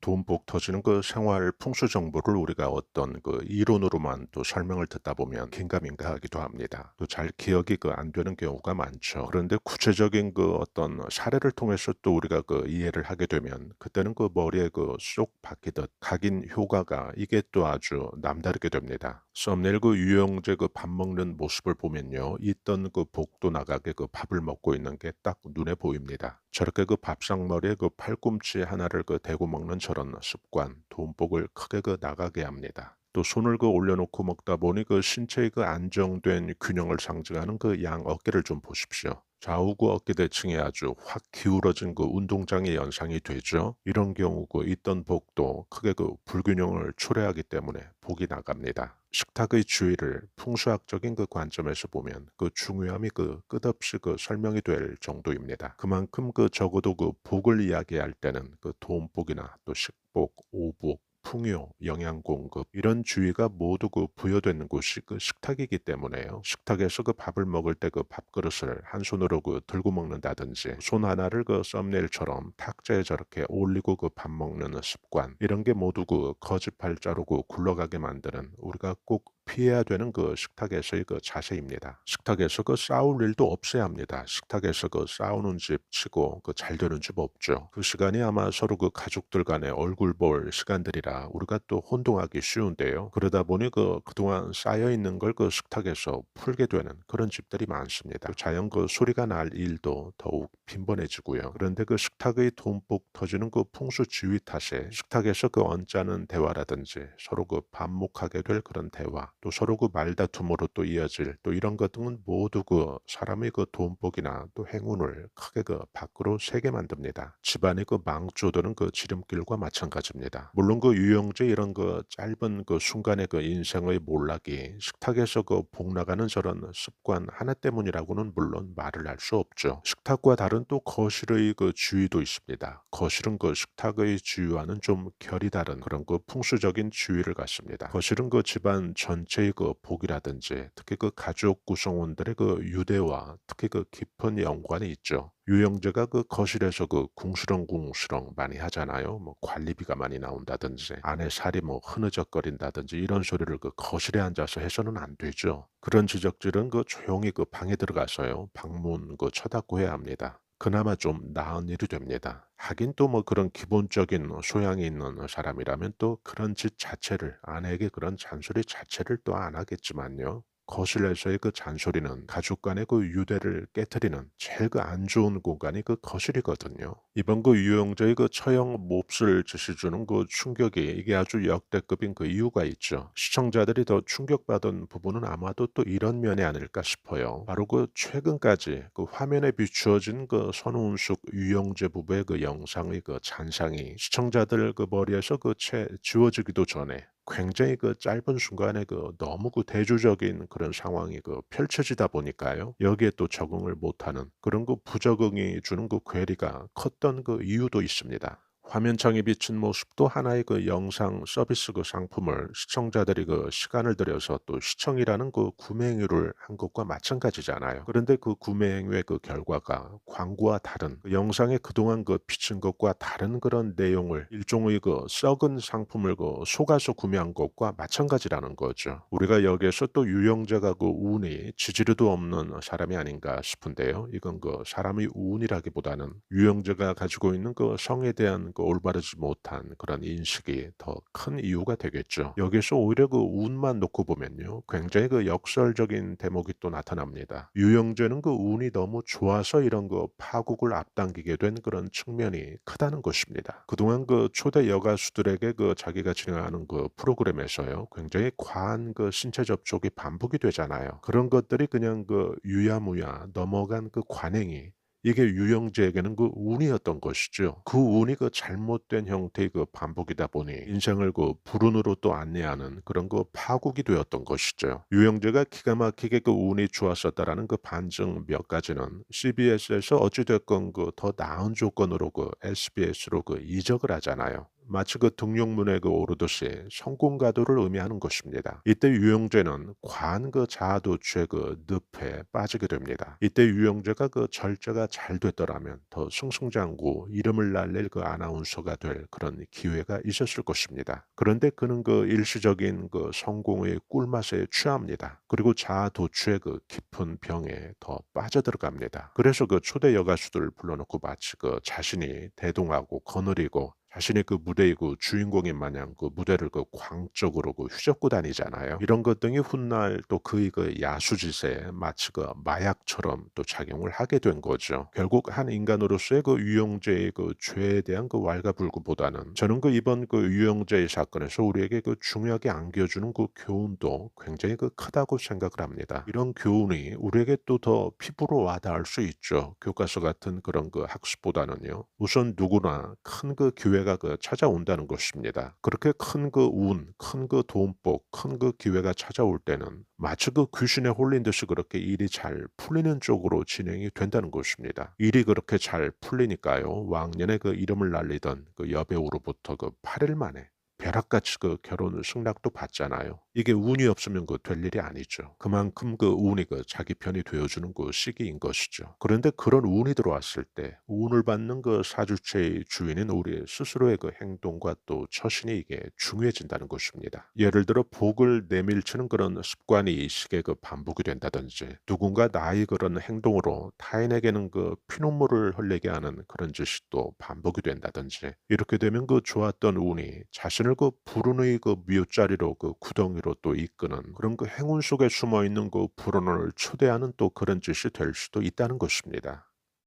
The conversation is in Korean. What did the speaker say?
돈복 터지는 그 생활 풍수 정보를 우리가 어떤 그 이론으로만 또 설명을 듣다 보면 긴가민가 하기도 합니다. 또 잘 기억이 그 안 되는 경우가 많죠. 그런데 구체적인 그 어떤 사례를 통해서 또 우리가 그 이해를 하게 되면 그때는 그 머리에 그 쏙 박히듯 각인 효과가 이게 또 아주 남다르게 됩니다. 썸네일 그 유영재 그 밥 먹는 모습을 보면요. 있던 그 복도 나가게 그 밥을 먹고 있는 게 딱 눈에 보입니다. 저렇게 그 밥상머리에 그 팔꿈치 하나를 그 대고 먹는 저런 습관, 돈복을 크게 그 나가게 합니다. 또 손을 그 올려놓고 먹다 보니 그 신체의 그 안정된 균형을 상징하는 그 양 어깨를 좀 보십시오. 좌우구 어깨 대칭이 아주 확 기울어진 그 운동장의 연상이 되죠. 이런 경우 그 있던 복도 크게 그 불균형을 초래하기 때문에 복이 나갑니다. 식탁의 주의를 풍수학적인 그 관점에서 보면 그 중요함이 그 끝없이 그 설명이 될 정도입니다. 그만큼 그 적어도 그 복을 이야기할 때는 그 돈복이나 또 식복, 오복, 풍요, 영양 공급 이런 주의가 모두 그 부여되는 곳이 그 식탁이기 때문에요. 식탁에서 그 밥을 먹을 때 그 밥그릇을 한 손으로 그 들고 먹는다든지 손 하나를 그 썸네일처럼 탁자에 저렇게 올리고 그 밥 먹는 습관 이런 게 모두 그 거짓발자로 그 굴러가게 만드는 우리가 꼭 피해야 되는 그 식탁에서의 그 자세입니다. 식탁에서 그 싸울 일도 없어야 합니다. 식탁에서 그 싸우는 집 치고 그 잘 되는 집 없죠. 그 시간이 아마 서로 그 가족들 간에 얼굴 볼 시간들이라 우리가 또 혼동하기 쉬운데요. 그러다 보니 그 그동안 쌓여 있는 걸 그 식탁에서 풀게 되는 그런 집들이 많습니다. 자연 그 소리가 날 일도 더욱 빈번해지고요. 그런데 그 식탁의 돈복 터지는 그 풍수 지위 탓에 식탁에서 그 언짢은 대화라든지 서로 그 반목하게 될 그런 대화 또 서로 그 말다툼으로 또 이어질 또 이런 것 등은 모두 그 사람의 그 돈복이나 또 행운을 크게 그 밖으로 세게 만듭니다. 집안의 그 망조드는 그 지름길과 마찬가지입니다. 물론 그 유영재 이런 그 짧은 그 순간의 그 인생의 몰락이 식탁에서 그 복 나가는 저런 습관 하나 때문이라고는 물론 말을 할 수 없죠. 식탁과 다른 또 거실의 그 주의도 있습니다. 거실은 그 식탁의 주의와는 좀 결이 다른 그런 그 풍수적인 주의를 갖습니다. 거실은 그 집안 전 체의 그 복이라든지 특히 그 가족 구성원들의 그 유대와 특히 그 깊은 연관이 있죠. 유영재가 그 거실에서 그 궁시렁궁시렁 많이 하잖아요. 뭐 관리비가 많이 나온다든지 아내 살이 뭐 흐느적거린다든지 이런 소리를 그 거실에 앉아서 해서는 안 되죠. 그런 지적질은 그 조용히 그 방에 들어가서요. 방문 그 쳐닫고 해야 합니다. 그나마 좀 나은 일이 됩니다. 하긴 또 뭐 그런 기본적인 소양이 있는 사람이라면 또 그런 짓 자체를 아내에게 그런 잔소리 자체를 또 안 하겠지만요. 거실에서의 그 잔소리는 가족 간의 그 유대를 깨뜨리는 제일 그 안 좋은 공간이 그 거실이거든요. 이번 그 유영재의 그 처형 몹쓸 짓을 주는 그 충격이 이게 아주 역대급인 그 이유가 있죠. 시청자들이 더 충격받은 부분은 아마도 또 이런 면이 아닐까 싶어요. 바로 그 최근까지 그 화면에 비추어진 그 선우은숙 유영재 부부의 그 영상의 그 잔상이 시청자들 그 머리에서 그 채 지워지기도 전에 굉장히 그 짧은 순간에 그 너무 그 대조적인 그런 상황이 그 펼쳐지다 보니까요. 여기에 또 적응을 못하는 그런 그 부적응이 주는 그 괴리가 컸던 그 이유도 있습니다. 화면창에 비친 모습도 하나의 그 영상 서비스 그 상품을 시청자들이 그 시간을 들여서 또 시청이라는 그 구매 행위를 한 것과 마찬가지잖아요. 그런데 그 구매 행위의 그 결과가 광고와 다른 그 영상에 그동안 그 비친 것과 다른 그런 내용을 일종의 그 썩은 상품을 그 속아서 구매한 것과 마찬가지라는 거죠. 우리가 여기에서 또 유영자가 그 운이 지지르도 없는 사람이 아닌가 싶은데요. 이건 그 사람의 운이라기보다는 유영자가 가지고 있는 그 성에 대한 그 올바르지 못한 그런 인식이 더 큰 이유가 되겠죠. 여기서 오히려 그 운만 놓고 보면요. 굉장히 그 역설적인 대목이 또 나타납니다. 유영재는 그 운이 너무 좋아서 이런 그 파국을 앞당기게 된 그런 측면이 크다는 것입니다. 그동안 그 초대 여가수들에게 그 자기가 진행하는 그 프로그램에서요. 굉장히 과한 그 신체 접촉이 반복이 되잖아요. 그런 것들이 그냥 그 유야무야 넘어간 그 관행이 이게 유영재에게는 그 운이었던 것이죠. 그 운이 그 잘못된 형태의 그 반복이다 보니 인생을 그 불운으로 또 안내하는 그런 그 파국이 되었던 것이죠. 유영재가 기가 막히게 그 운이 좋았었다라는 그 반증 몇 가지는 CBS에서 어찌됐건 그 더 나은 조건으로 그 SBS로 그 이적을 하잖아요. 마치 그 등용문에 그 오르듯이 성공가도를 의미하는 것입니다. 이때 유형제는 과한 그그 늪에 빠지게 됩니다. 이때 유형제가 그 절제가 잘 됐더라면 더 승승장구 이름을 날릴 그 아나운서가 될 그런 기회가 있었을 것입니다. 그런데 그는 그 일시적인 그 성공의 꿀맛에 취합니다. 그리고 자아도취의 그 깊은 병에 더 빠져들어갑니다. 그래서 그 초대 여가수들을 불러놓고 마치 그 자신이 대동하고 거느리고 자신이 그 무대의 그 주인공인 마냥 그 무대를 그 광적으로 그 휘젓고 다니잖아요. 이런 것 등이 훗날 또 그의 그 야수짓에 마치 그 마약처럼 또 작용을 하게 된 거죠. 결국 한 인간으로서의 그 유영재의 그 죄에 대한 그 왈가불구보다는 저는 그 이번 그 유영재의 사건에서 우리에게 그 중요하게 안겨주는 그 교훈도 굉장히 그 크다고 생각을 합니다. 이런 교훈이 우리에게 또 더 피부로 와닿을 수 있죠. 교과서 같은 그런 그 학습보다는요. 우선 누구나 큰 그 기회 가 그 찾아온다는 것입니다. 그렇게 큰 그 운, 큰 그 돈복, 큰 그 기회가 찾아올 때는 마치 그 귀신에 홀린 듯이 그렇게 일이 잘 풀리는 쪽으로 진행이 된다는 것입니다. 일이 그렇게 잘 풀리니까요. 왕년에 그 이름을 날리던 그 여배우로부터 그 8일 만에 벼락같이 그 결혼을 승낙도 받잖아요. 이게 운이 없으면 그 될 일이 아니죠. 그만큼 그 운이 그 자기 편이 되어주는 그 시기인 것이죠. 그런데 그런 운이 들어왔을 때 운을 받는 그 사주체의 주인인 우리 스스로의 그 행동과 또 처신이 이게 중요해진다는 것입니다. 예를 들어 복을 내밀치는 그런 습관이 이 시기에 그 반복이 된다든지 누군가 나의 그런 행동으로 타인에게는 그 피눈물을 흘리게 하는 그런 짓이 또 반복이 된다든지 이렇게 되면 그 좋았던 운이 자신을 그 불운의 그 미웃자리로 그 구덩이로 또 이끄는 그런 그 행운 속에 숨어 있는 그 불운을 초대하는 또 그런 짓이 될 수도 있다는 것입니다.